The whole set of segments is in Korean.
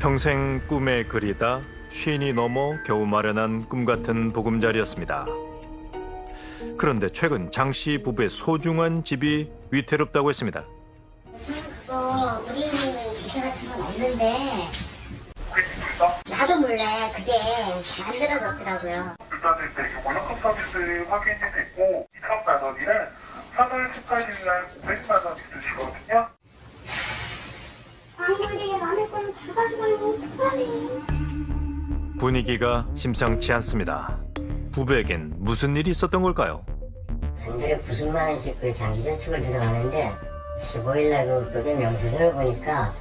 평생 꿈에 그리다 쉰이 넘어 겨우 마련한 꿈 같은 보금자리였습니다. 그런데 최근 장 씨 부부의 소중한 집이 위태롭다고 했습니다. 저는 그거 우리는 계좌 같은 건 없는데 나도 몰래 그게 만들어졌더라고요. 일단은 이제 그 월급금 서비스 확인이 됐고 2천만 원이를 3월 18일 날 500만 원씩 주시거든요. 아이고 이게 남의 거는 다 가져가고 어떡하니. 분위기가 심상치 않습니다. 부부에겐 무슨 일이 있었던 걸까요? 한 달에 90만 원씩 그 장기 저축을 들어가는데 15일날 그 그게 명세서를 보니까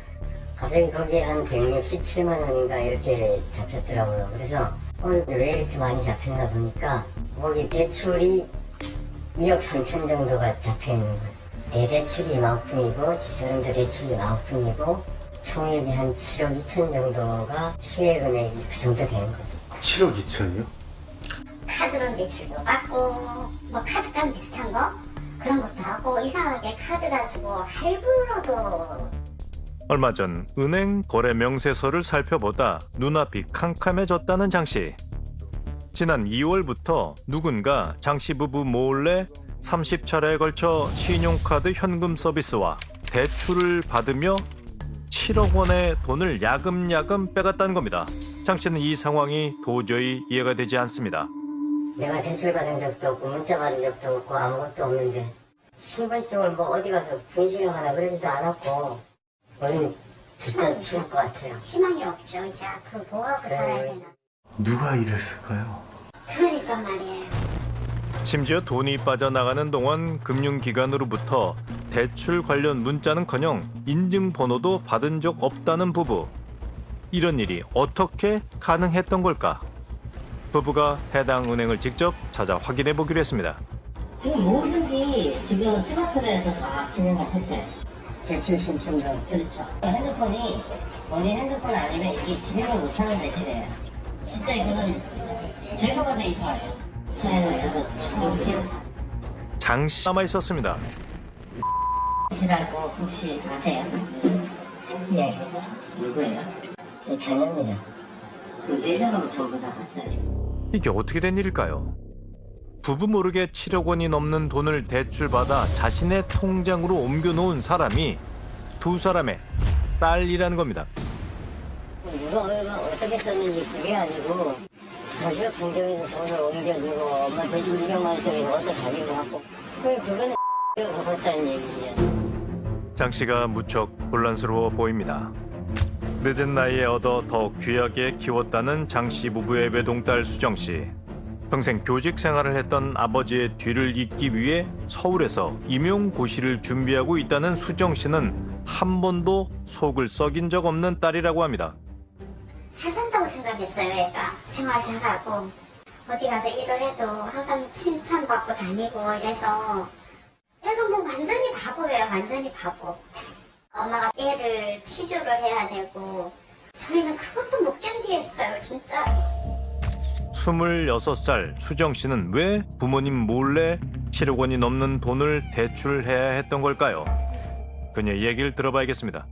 갑자기 거기에 한 167만 원인가 이렇게 잡혔더라고요. 그래서 어, 왜 이렇게 많이 잡혔나 보니까 거기 대출이 2억 3천 정도가 잡혀 있는 거예요. 내 대출이 이만큼이고 집사람도 대출이 이만큼이고 총액이 한 7억 2천 정도가 피해 금액이 그 정도 되는 거죠. 7억 2천이요? 카드론 대출도 받고 뭐 카드값 비슷한 거 그런 것도 하고 이상하게 카드 가지고 할부로도 얼마 전 은행 거래 명세서를 살펴보다 눈앞이 캄캄해졌다는 장 씨. 지난 2월부터 누군가 장 씨 부부 몰래 30차례에 걸쳐 신용카드 현금 서비스와 대출을 받으며 7억 원의 돈을 야금야금 빼갔다는 겁니다. 장 씨는 이 상황이 도저히 이해가 되지 않습니다. 내가 대출 받은 적도 없고 문자 받은 적도 없고 아무것도 없는데 신분증을 뭐 어디 가서 분실을 하나 그러지도 않았고 우린 진짜 죽을 것 같아요. 희망이 없죠. 이제 앞으로 뭐 하고 살아야 되나. 누가 이랬을까요? 그러니까 말이에요. 심지어 돈이 빠져나가는 동안 금융기관으로부터 대출 관련 문자는커녕 인증번호도 받은 적 없다는 부부. 이런 일이 어떻게 가능했던 걸까? 부부가 해당 은행을 직접 찾아 확인해 보기로 했습니다. 지금 모든 게 지금 스마트폰에서 다 진행을 했어요. 대출 신청도 그렇죠. 핸드폰이 본인 핸드폰 아니면 이게 진행을 못하는 대출이에요. 진짜 이거는 제가 봐도 이상해요. 저도 장씨 남아 있었습니다. 시라고 혹시 아세요? 네, 누구예요? 이 자녀입니다. 그 내려가면 저보다 갔어요. 이게 어떻게 된 일일까요? 부부 모르게 7억 원이 넘는 돈을 대출받아 자신의 통장으로 옮겨놓은 사람이 두 사람의 딸이라는 겁니다. 누가 얼마 어떻게 썼는지 그게 아니고 자기가 통장에서 돈을 옮겨주고 엄마 대출 200만 원짜리 어디 가지고 갖고 그 그거는 가 봤다는 얘기죠. 장 씨가 무척 혼란스러워 보입니다. 늦은 나이에 얻어 더 귀하게 키웠다는 장 씨 부부의 외동딸 수정 씨. 평생 교직 생활을 했던 아버지의 뒤를 잇기 위해 서울에서 임용고시를 준비하고 있다는 수정 씨는 한 번도 속을 썩인 적 없는 딸이라고 합니다. 잘 산다고 생각했어요, 애가. 생활 잘하고. 어디 가서 일을 해도 항상 칭찬받고 다니고 이래서. 완전히 바보예요, 완전히 바보. 엄마가 애를 취조를 해야 되고. 저희는 그것도 못 견디겠어요, 진짜. 26살 수정 씨는 왜 부모님 몰래 7억 원이 넘는 돈을 대출해야 했던 걸까요? 그녀의 얘기를 들어봐야겠습니다.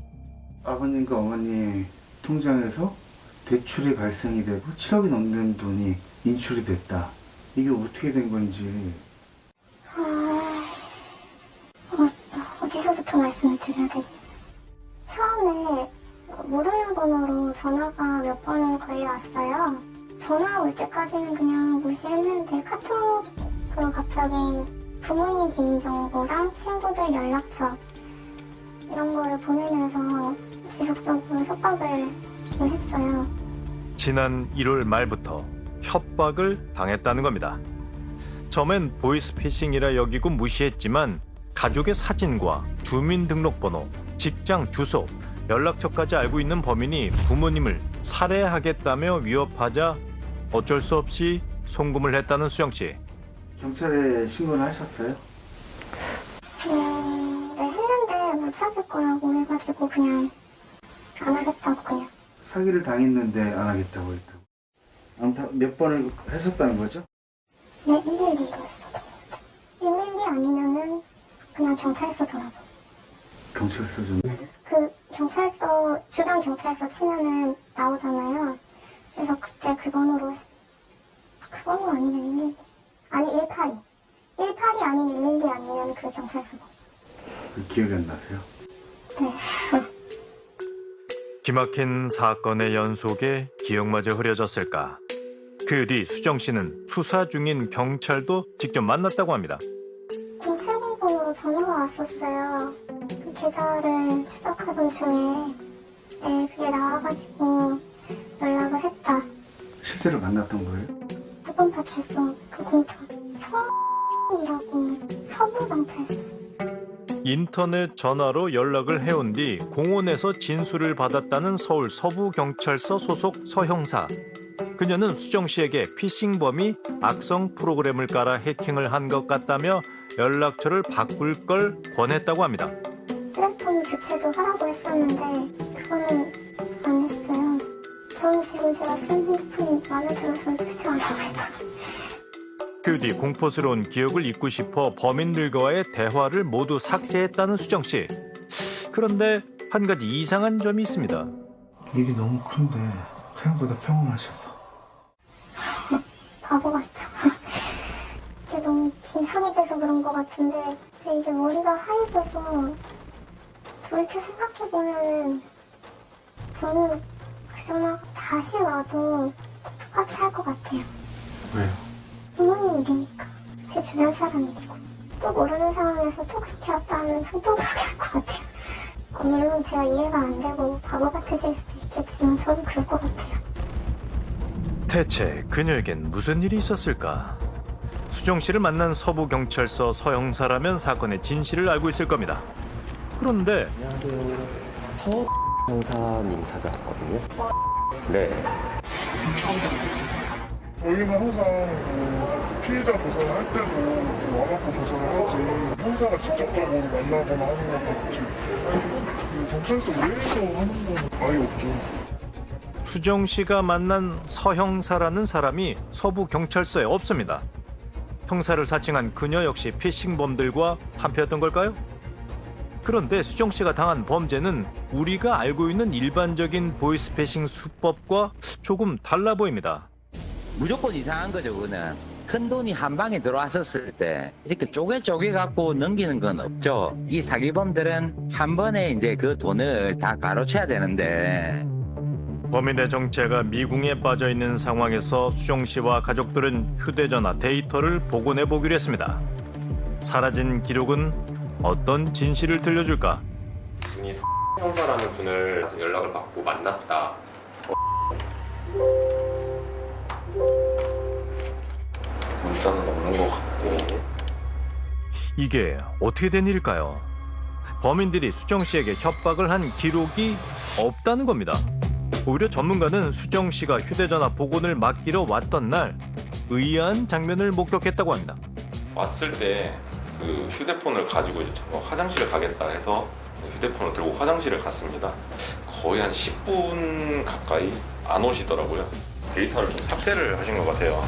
아버님과 어머니 통장에서 대출이 발생이 되고 7억이 넘는 돈이 인출이 됐다. 이게 어떻게 된 건지 어, 어디서부터 말씀을 드려야 되지? 처음에 모르는 번호로 전화가 몇 번 걸려왔어요. 전화 올 때까지는 그냥 무시했는데 카톡으로 갑자기 부모님 개인정보랑 친구들 연락처 이런 거를 보내면서 지속적으로 협박을 좀 했어요. 지난 1월 말부터 협박을 당했다는 겁니다. 처음엔 보이스피싱이라 여기고 무시했지만 가족의 사진과 주민등록번호, 직장 주소, 연락처까지 알고 있는 범인이 부모님을 살해하겠다며 위협하자 어쩔 수 없이 송금을 했다는 수정 씨. 경찰에 신고를 하셨어요? 음, 네, 했는데 못 찾을 거라고 해가지고 그냥 안 하겠다고 그냥. 사기를 당했는데 안 하겠다고 했다고. 아무튼 몇 번을 하셨다는 거죠? 네, 112로 했어. 112 아니면은 그냥 경찰서 전화로. 경찰서 좀. 그 경찰서 주변 부산경찰서 치면은 나오잖아요. 그래서 그때 그 번호로, 그 번호 아니면 112. 아니, 182. 182 아니면 112 아니면 그 경찰서. 그 기억이 안 나세요? 네. 기막힌 사건의 연속에 기억마저 흐려졌을까. 그 뒤 수정 씨는 수사 중인 경찰도 직접 만났다고 합니다. 070번으로 전화가 왔었어요. 그 계좌를 추적하던 중에, 네, 그게 나와가지고 연락을 했다. 실제로 만났던 거예요? 이번 파출소 그 공터 서이라고 서부 경찰서 인터넷 전화로 연락을 해온 뒤 공원에서 진술을 받았다는 서울 서부경찰서 소속 서 형사. 그녀는 수정 씨에게 피싱범이 악성 프로그램을 깔아 해킹을 한 것 같다며 연락처를 바꿀 걸 권했다고 합니다. 휴대폰 교체도 하라고 했었는데 그거는 안 했어요. 저는 지금 제가 쓴 핸드폰이 마음에 들어서 교체 안 하고 싶어요. 그뒤 공포스러운 기억을 잊고 싶어 범인들과의 대화를 모두 삭제했다는 수정 씨. 그런데 한 가지 이상한 점이 있습니다. 일이 너무 큰데 생각보다 평온하셔서 바보 같죠. 너무 돼서 그런 것 같은데 근데 이게 머리가 하얘져서 돌이켜 생각해보면은 저는 그 전화 다시 와도 똑같이 할 것 같아요. 왜요? 부모님 일이니까 제 주변 사람 일이고 또 모르는 상황에서 또 그렇게 왔다 하면 전또 그렇게 할 것 같아요. 어, 물론 제가 이해가 안 되고 바보 같으실 수도 있겠지만 저도 그럴 것 같아요. 대체 그녀에겐 무슨 일이 있었을까? 수정 씨를 만난 서부 경찰서 서 형사라면 사건의 진실을 알고 있을 겁니다. 그런데 안녕하세요. 서 형사님 찾아왔거든요. 네. 저희는 항상 그 피해자 조사를 할 때도 그 와갖고 조사를 하지 형사가 직접적으로 만나거나 하는 건 없지 그 경찰서 내에서 하는 건 아예 없죠 수정 씨가 만난 서 형사라는 사람이 서부 경찰서에 없습니다. 형사를 사칭한 그녀 역시 피싱범들과 한패였던 걸까요? 그런데 수정 씨가 당한 범죄는 우리가 알고 있는 일반적인 보이스피싱 수법과 조금 달라 보입니다. 무조건 이상한 거죠, 그거는. 큰 돈이 한 방에 들어왔었을 때 이렇게 쪼개 쪼개 갖고 넘기는 건 없죠. 이 사기범들은 한 번에 이제 그 돈을 다 가로채야 되는데 범인의 정체가 미궁에 빠져 있는 상황에서 수정 씨와 가족들은 휴대전화 데이터를 복원해 보기로 했습니다. 사라진 기록은 어떤 진실을 들려줄까? 분이 서 형사라는 분을 연락을 받고 만났다. 문자는 없는 것 같고. 이게 어떻게 된 일일까요? 범인들이 수정 씨에게 협박을 한 기록이 없다는 겁니다. 오히려 전문가는 수정 씨가 휴대전화 복원을 맡기러 왔던 날 의아한 장면을 목격했다고 합니다. 왔을 때 그 휴대폰을 가지고 화장실을 가겠다 해서 휴대폰을 들고 화장실을 갔습니다. 거의 한 10분 가까이 안 오시더라고요. 데이터를 좀 삭제를 하신 것 같아요.